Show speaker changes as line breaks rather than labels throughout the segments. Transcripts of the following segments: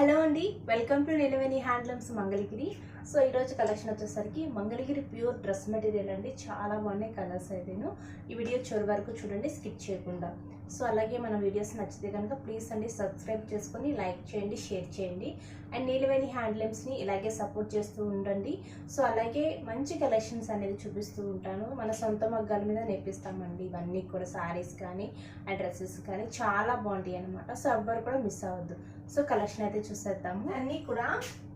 Hello అండి welcome to Nilaveni handlooms Mangalagiri. So ఈరోజు collection వచ్చేసరికి మంగళగిరి ప్యూర్ డ్రెస్ మెటీరియల్ అండి. చాలా బాగున్నాయి కలర్స్ అయితేను. ఈ వీడియో చివరి వరకు చూడండి స్కిప్ చేయకుండా. సో అలాగే మన వీడియోస్ నచ్చితే కనుక ప్లీజ్ అండి సబ్స్క్రైబ్ చేసుకొని లైక్ చేయండి షేర్ చేయండి. అండ్ నీలవేణి హ్యాండ్లూమ్స్ని ఇలాగే సపోర్ట్ చేస్తూ ఉండండి. సో అలాగే మంచి కలెక్షన్స్ అనేది చూపిస్తూ ఉంటాను. మన సొంత మగ్గాల మీద నేర్పిస్తామండి. ఇవన్నీ కూడా సారీస్ కానీ అండ్ డ్రెస్సెస్ కానీ చాలా బాగుంటాయి అనమాట సో ఎవ్వరు కూడా మిస్ అవ్వద్దు. సో కలెక్షన్ అయితే చూసేద్దాము. అన్నీ కూడా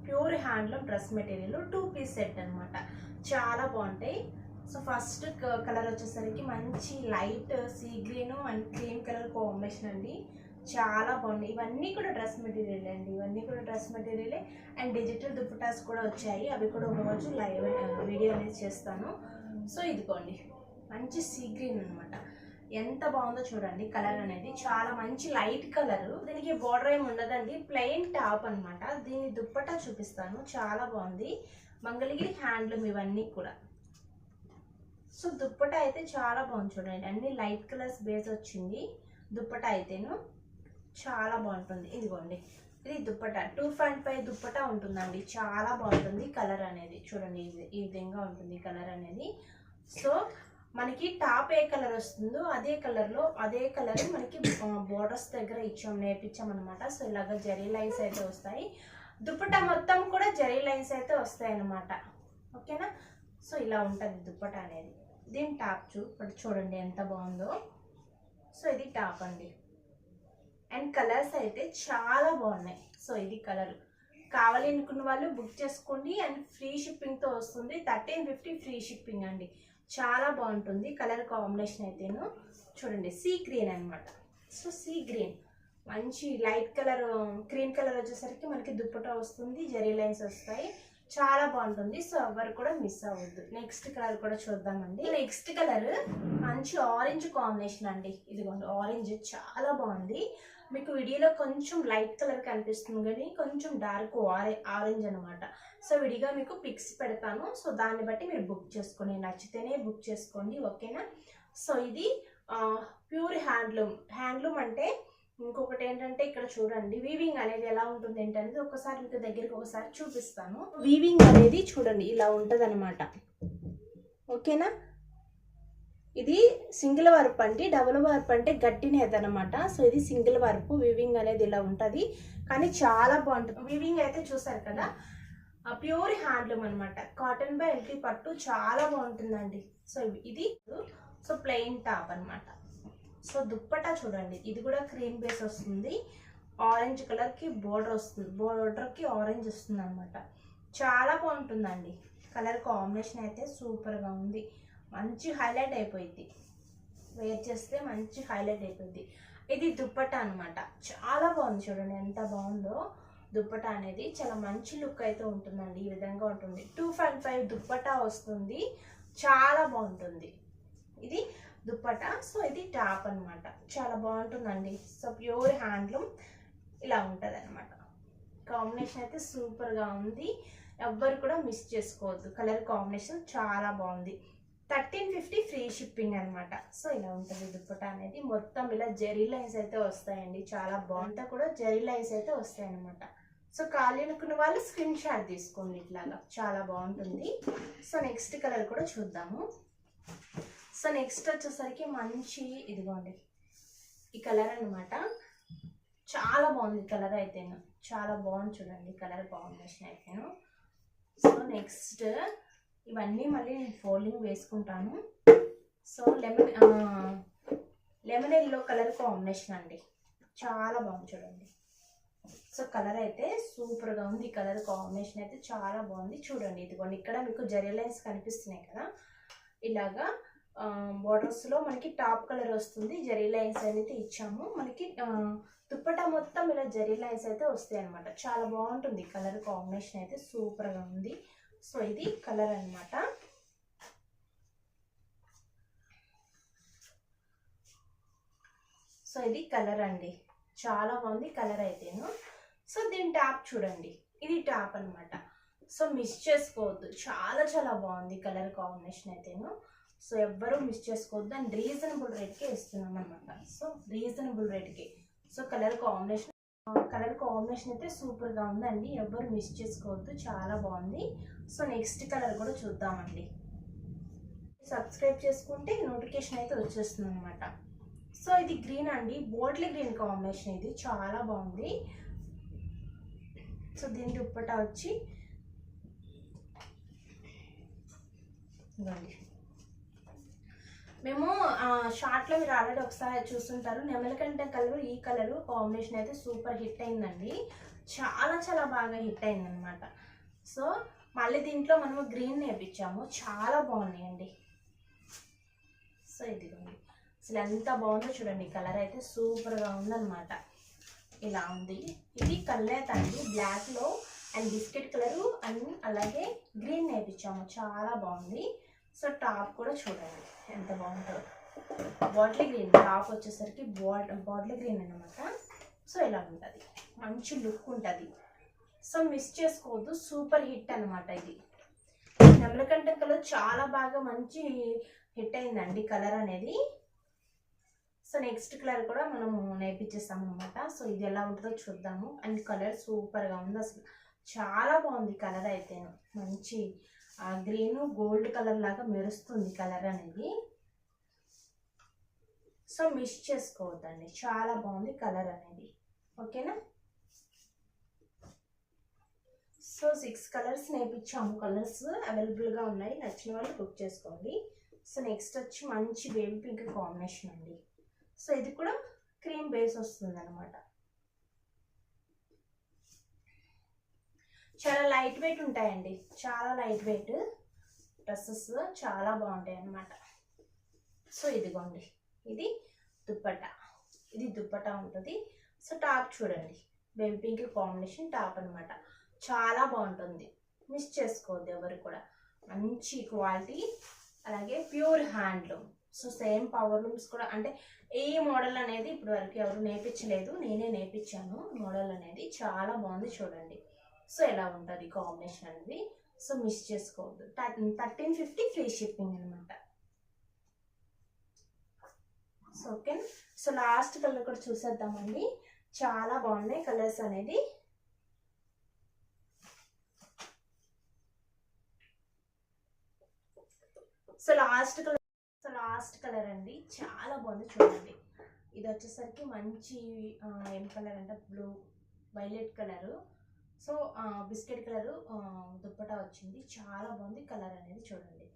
pure handloom dress material two piece set అనమాట చాలా బాగుంటాయి. సో ఫస్ట్ కలర్ వచ్చేసరికి మంచి light sea green and cream colour combination అండి. చాలా బాగుంది ఇవన్నీ కూడా డ్రెస్ మెటీరియల్ అండి. ఇవన్నీ కూడా డ్రెస్ మెటీరియలే. అండ్ డిజిటల్ దుప్పటాస్ కూడా వచ్చాయి. అవి కూడా ఒక రోజు లైవ్ వీడియో అనేది చేస్తాను. సో ఇదిగోండి. మంచి సీ గ్రీన్ అనమాట ఎంత బాగుందో చూడండి కలర్ అనేది. చాలా మంచి లైట్ కలర్. దీనికి బోర్డర్ ఏమి ఉండదండి. ప్లెయిన్ టాప్ అనమాట దీని దుప్పటా చూపిస్తాను. చాలా బాగుంది. మంగళగిరి హ్యాండ్లూమ్ ఇవన్నీ కూడా. సో దుప్పట అయితే చాలా బాగుంది చూడండి. అన్ని లైట్ కలర్స్ బేస్ వచ్చింది. దుప్పట అయితేను చాలా బాగుంటుంది. ఇదిగోండి. ఇది dupatta. Two point five dupatta ఉంటుందండి. చాలా బాగుంటుంది కలర్ అనేది. చూడండి ఇది ఈ విధంగా ఉంటుంది కలర్ అనేది. సో మనకి టాప్ ఏ కలర్ వస్తుందో అదే కలర్లో అదే కలర్ మనకి బోర్డర్స్ దగ్గర ఇచ్చాం నేర్పించాం అనమాట సో ఇలాగ జరీ లైన్స్ అయితే వస్తాయి. దుప్పట మొత్తం కూడా జరీ లైన్స్ అయితే వస్తాయి అనమాట ఓకేనా సో ఇలా ఉంటుంది దుప్పట అనేది. దీని టాప్ చూ చూడండి ఎంత బాగుందో. సో ఇది టాప్ అండి. అండ్ కలర్స్ అయితే చాలా బాగున్నాయి. సో ఇది కలర్. కావాలి అనుకున్న వాళ్ళు బుక్ చేసుకోండి. అండ్ ఫ్రీ షిప్పింగ్తో వస్తుంది. థర్టీన్ ఫిఫ్టీ ఫ్రీ షిప్పింగ్ అండి. చాలా బాగుంటుంది కలర్ కాంబినేషన్ అయితేను. చూడండి సీ గ్రీన్ అనమాట సో సీ గ్రీన్. మంచి లైట్ కలర్ క్రీమ్ కలర్ వచ్చేసరికి మనకి దుప్పట వస్తుంది జరీ లైన్స్ వస్తాయి. చాలా బాగుంటుంది. సో ఎవరు కూడా మిస్ అవ్వద్దు. నెక్స్ట్ కలర్ కూడా చూద్దామండి. నెక్స్ట్ కలర్ మంచి ఆరెంజ్ కాంబినేషన్ అండి. ఇదిగోండి ఆరెంజ్ చాలా బాగుంది. మీకు వీడియోలో కొంచెం లైట్ కలర్ కనిపిస్తుంది కానీ కొంచెం డార్క్ ఆరె ఆరెంజ్ అనమాట సో విడిగా మీకు పిక్స్ పెడతాను. సో దాన్ని బట్టి మీరు బుక్ చేసుకోండి. నచ్చితేనే బుక్ చేసుకోండి. ఓకేనా సో ఇది ప్యూర్ హ్యాండ్లూమ్ హ్యాండ్లూమ్ అంటే ఇంకొకటి ఏంటంటే ఇక్కడ చూడండి వీవింగ్ అనేది ఎలా ఉంటుంది ఏంటనేది ఒకసారి మీకు దగ్గరికి ఒకసారి చూపిస్తాను. వీవింగ్ అనేది చూడండి ఇలా ఉంటుంది అనమాట ఓకేనా? ఇది సింగిల్ వర్ప్ అంటే డబుల్ వర్ప్ అంటే గట్టినేది అనమాట సో ఇది సింగిల్ వర్ప్ వీవింగ్ అనేది ఇలా ఉంటుంది. కానీ చాలా బాగుంటుంది. వీవింగ్ అయితే చూసారు కదా? ప్యూర్ హ్యాండ్లూమ్ అనమాట కాటన్ బై ఎల్టీ పట్టు చాలా బాగుంటుందండి. సో ఇది సో ప్లెయిన్ టాప్ అనమాట సో దుప్పటా చూడండి. ఇది కూడా క్రీమ్ బేస్ వస్తుంది. ఆరెంజ్ కలర్కి బోర్డర్ వస్తుంది. బోర్డర్కి ఆరెంజ్ వస్తుంది అనమాట చాలా బాగుంటుందండి. కలర్ కాంబినేషన్ అయితే సూపర్గా ఉంది. మంచి హైలైట్ అయిపోయింది. వేర్ చేస్తే మంచి హైలైట్ అయిపోయింది. ఇది దుప్పట అనమాట చాలా బాగుంది చూడండి. ఎంత బాగుందో దుప్పట అనేది. చాలా మంచి లుక్ అయితే ఉంటుందండి. ఈ విధంగా ఉంటుంది. టూ పాయింట్ ఫైవ్ దుప్పటా వస్తుంది. చాలా బాగుంటుంది. ఇది దుప్పటా. సో ఇది టాప్ అనమాట చాలా బాగుంటుందండి. సో ప్యూర్ హ్యాండ్లూమ్ ఇలా ఉంటుంది అనమాట కాంబినేషన్ అయితే సూపర్గా ఉంది. ఎవ్వరు కూడా మిస్ చేసుకోవద్దు. కలర్ కాంబినేషన్ చాలా బాగుంది. థర్టీన్ ఫిఫ్టీ ఫ్రీ షిప్పింగ్ అనమాట సో ఇలా ఉంటుంది దుప్పట అనేది. మొత్తం ఇలా జెరీ లైన్స్ అయితే వస్తాయండి. చాలా బాగుంటా కూడా జెరీ లైన్స్ అయితే వస్తాయి అనమాట సో ఖాళీ అనుకున్న వాళ్ళు స్క్రీన్ షాట్ తీసుకోండి ఇట్లాగా. చాలా బాగుంటుంది. సో నెక్స్ట్ కలర్ కూడా చూద్దాము. సో నెక్స్ట్ వచ్చేసరికి మంచి ఇదిగోండి. ఈ కలర్ అనమాట చాలా బాగుంది కలర్ అయితేను చాలా బాగుంది చూడండి కలర్ కాంబినేషన్ అయితేను సో నెక్స్ట్ ఇవన్నీ మళ్ళీ నేను ఫోల్డింగ్ వేసుకుంటాను. So lemon lemon yellow colour combination అండి. చాలా బాగుంది చూడండి. సో కలర్ అయితే సూపర్గా ఉంది. ఈ కలర్ కాంబినేషన్ అయితే చాలా బాగుంది. చూడండి ఇదిగోండి ఇక్కడ మీకు జరీ లైన్స్ కనిపిస్తున్నాయి కదా. ఇలాగా బోర్డర్స్లో మనకి టాప్ కలర్ వస్తుంది. జరీ లైన్స్ అయితే ఇచ్చాము. మనకి దుప్పటా మొత్తం ఇలా జరీ లైన్స్ అయితే వస్తాయి అనమాట చాలా బాగుంటుంది కలర్ కాంబినేషన్ అయితే. సూపర్గా ఉంది. సో ఇది కలర్ అనమాట సో ఇది కలర్ అండి. చాలా బాగుంది కలర్ అయితేను. సో దీని టాప్ చూడండి. ఇది టాప్ అనమాట సో మిస్ చేసుకోవద్దు. చాలా చాలా బాగుంది కలర్ కాంబినేషన్ అయితేను. సో ఎవ్వరూ మిస్ చేసుకోవద్దు. అండ్ రీజనబుల్ రేట్కే ఇస్తున్నాం అనమాట సో రీజనబుల్ రేట్కి so colour combination colour combination అయితే సూపర్గా ఉందండి ఎవ్వరు మిస్ చేసుకోవద్దు. చాలా బాగుంది. సో నెక్స్ట్ కలర్ కూడా చూద్దామండి. సబ్స్క్రైబ్ చేసుకుంటే నోటిఫికేషన్ అయితే వచ్చేస్తుంది అనమాట సో ఇది గ్రీన్ అండి. బోట్లీ గ్రీన్ కాంబినేషన్ ఇది. చాలా బాగుంది. సో దీని దుప్పట వచ్చి ఇవ్వండి మేము షార్ట్లో మీరు ఆల్రెడీ ఒకసారి చూస్తుంటారు. నెమలికంట కలర్ ఈ కలర్ కాంబినేషన్ అయితే సూపర్ హిట్ అయిందండి. చాలా చాలా బాగా హిట్ అయిందనమాట సో మళ్ళీ దీంట్లో మనము గ్రీన్ నేర్పించాము. చాలా బాగున్నాయండి. సో ఇదిగోండి. అసలు ఎంత బాగుందో చూడండి. కలర్ అయితే సూపర్గా ఉందన్నమాట. ఇలా ఉంది. ఇది కల్లేత అండి. బ్లాక్లో అండ్ బిస్కెట్ కలరు అండ్ అలాగే గ్రీన్ నేర్పించాము. చాలా బాగుంది. సో టాప్ కూడా చూడండి ఎంత బాగుంటుందో బాటిల్ గ్రీన్ టాప్ వచ్చేసరికి బాట్ బాటిల్ గ్రీన్ అనమాట సో ఇలా ఉంటుంది. మంచి లుక్ ఉంటుంది. సో మిస్ చేసుకోవద్దు సూపర్ హిట్ అనమాట ఇది. నెమలకంట కలర్ చాలా బాగా మంచి హిట్ అయిందండి కలర్ అనేది. సో నెక్స్ట్ కలర్ కూడా మనము నేర్పించేస్తాము అనమాట సో ఇది ఎలా ఉంటుందో చూద్దాము. అండ్ కలర్ సూపర్గా ఉంది అసలు. చాలా బాగుంది కలర్ అయితే మంచి గ్రీన్ గోల్డ్ కలర్ లాగా మెరుస్తుంది కలర్ అనేది. సో మిస్ చేసుకోవద్దండి. చాలా బాగుంది కలర్ అనేది. ఓకేనా? సో సిక్స్ కలర్స్ నేర్పించాము. కలర్స్ అవైలబుల్గా ఉన్నాయి. నచ్చిన వాళ్ళు బుక్ చేసుకోండి. సో నెక్స్ట్ వచ్చి మంచి బేబీ పింక్ కాంబినేషన్ అండి. సో ఇది కూడా క్రీమ్ బేస్ వస్తుంది అనమాట చాలా లైట్ వెయిట్ ఉంటాయండి. చాలా లైట్ వెయిట్ డ్రెస్సెస్ చాలా బాగుంటాయి అన్నమాట. సో ఇదిగోండి. ఇది దుప్పట. ఇది దుప్పట ఉంటుంది. సో టాప్ చూడండి. బేబీ పింక్ కాంబినేషన్ టాప్ అనమాట చాలా బాగుంటుంది. మిస్ చేసుకోవద్దు ఎవరు కూడా. మంచి క్వాలిటీ అలాగే pure handloom so same power looms కూడా. అంటే ఏ మోడల్ అనేది ఇప్పటి వరకు ఎవరు నేర్పించలేదు. నేనే నేర్పించాను మోడల్ అనేది. చాలా బాగుంది చూడండి. సో ఎలా ఉంటుంది కాంబినేషన్ అనేది? సో మిస్ చేసుకోవద్దు. థర్టీన్ ఫిఫ్టీ ఫ్రీ షిప్పింగ్ అనమాట so okay so last colour కూడా చూసేద్దామండి. చాలా బాగున్నాయి కలర్స్ అనేది. So last colour so last colour అండి. చాలా బాగుంది చూడండి. ఇది వచ్చేసరికి మంచి ఏం కలర్ అంటే blue violet colour so biscuit colour dupatta వచ్చింది. చాలా బాగుంది కలర్ అనేది చూడండి.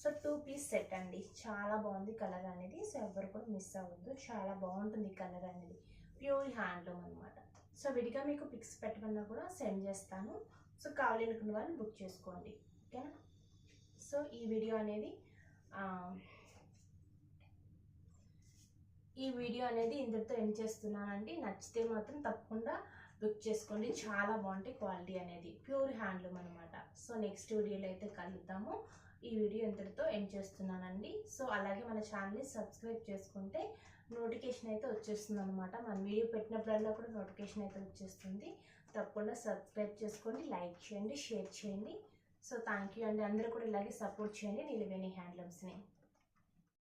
సో టూ పీస్ సెట్ అండి. చాలా బాగుంది కలర్ అనేది. సో ఎవరు కూడా మిస్ అవ్వద్దు. చాలా బాగుంటుంది కలర్ అనేది. ప్యూర్ హ్యాండ్లూమ్ అనమాట సో విడిగా మీకు పిక్స్ పెట్టమన్నా కూడా సెండ్ చేస్తాను. సో కావాలనుకున్న వాళ్ళు బుక్ చేసుకోండి. ఓకేనా? సో ఈ వీడియో అనేది ఈ వీడియో అనేది ఇంతటితో ఎండ్ చేస్తున్నానండి. నచ్చితే మాత్రం తప్పకుండా బుక్ చేసుకోండి చాలా బాగుంటాయి క్వాలిటీ అనేది. ప్యూర్ హ్యాండ్లూమ్ అనమాట సో నెక్స్ట్ వీడియోలో అయితే కలుద్దాము. ఈ వీడియో ఇంతటితో ఎండ్ చేస్తున్నానండి. సో అలాగే మన ఛానల్ని సబ్స్క్రైబ్ చేసుకుంటే నోటిఫికేషన్ అయితే వచ్చేస్తుంది అనమాట మన వీడియో పెట్టినప్పుడల్లా కూడా నోటిఫికేషన్ అయితే వచ్చేస్తుంది. తప్పకుండా సబ్స్క్రైబ్ చేసుకోండి లైక్ చేయండి షేర్ చేయండి. సో థ్యాంక్ యూ అండి. అందరూ కూడా ఇలాగే సపోర్ట్ చేయండి. నిలువేని హ్యాండ్లూమ్స్ని.